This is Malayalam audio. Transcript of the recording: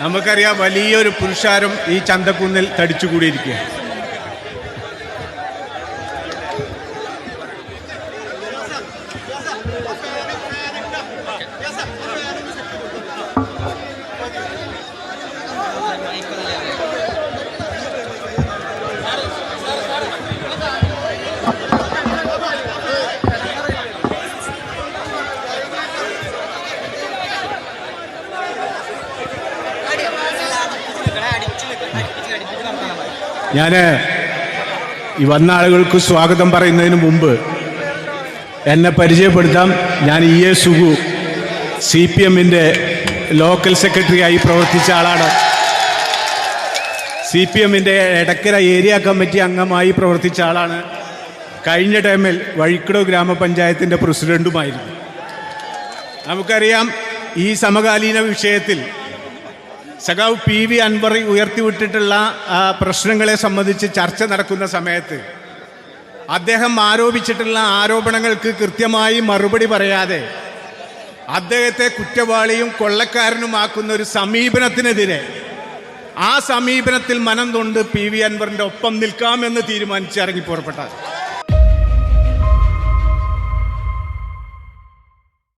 നമുക്കറിയാം വലിയൊരു പുരുഷാരം ഈ ചന്തക്കുന്നിൽ തടിച്ചുകൂടിയിരിക്കുക ഞാൻ ഈ വന്ന ആളുകൾക്ക് സ്വാഗതം പറയുന്നതിന് മുമ്പ് എന്നെ പരിചയപ്പെടുത്താം. ഞാൻ E A Sugu C P എമ്മിന്റെ ലോക്കൽ സെക്രട്ടറി ആയി പ്രവർത്തിച്ച ആളാണ്. സി പി എമ്മിന്റെ എടക്കര ഏരിയ കമ്മിറ്റി അംഗമായി പ്രവർത്തിച്ച ആളാണ്. കഴിഞ്ഞ ടൈമിൽ വഴിക്കടോ ഗ്രാമപഞ്ചായത്തിന്റെ പ്രസിഡന്റുമായിരുന്നു. നമുക്കറിയാം ഈ സമകാലീന വിഷയത്തിൽ സഖാവ് പി വി അൻവർ ഉയർത്തിവിട്ടിട്ടുള്ള പ്രശ്നങ്ങളെ സംബന്ധിച്ച് ചർച്ച നടക്കുന്ന സമയത്ത് അദ്ദേഹം ആരോപിച്ചിട്ടുള്ള ആരോപണങ്ങൾക്ക് കൃത്യമായി മറുപടി പറയാതെ അദ്ദേഹത്തെ കുറ്റവാളിയും കൊള്ളക്കാരനുമാക്കുന്ന ഒരു സമീപനത്തിനെതിരെ ആ സമീപനത്തിൽ മനം തൊണ്ട് പി വി അൻവറിന്റെ ഒപ്പം നിൽക്കാമെന്ന് തീരുമാനിച്ച് ഇറങ്ങി പുറപ്പെട്ടത്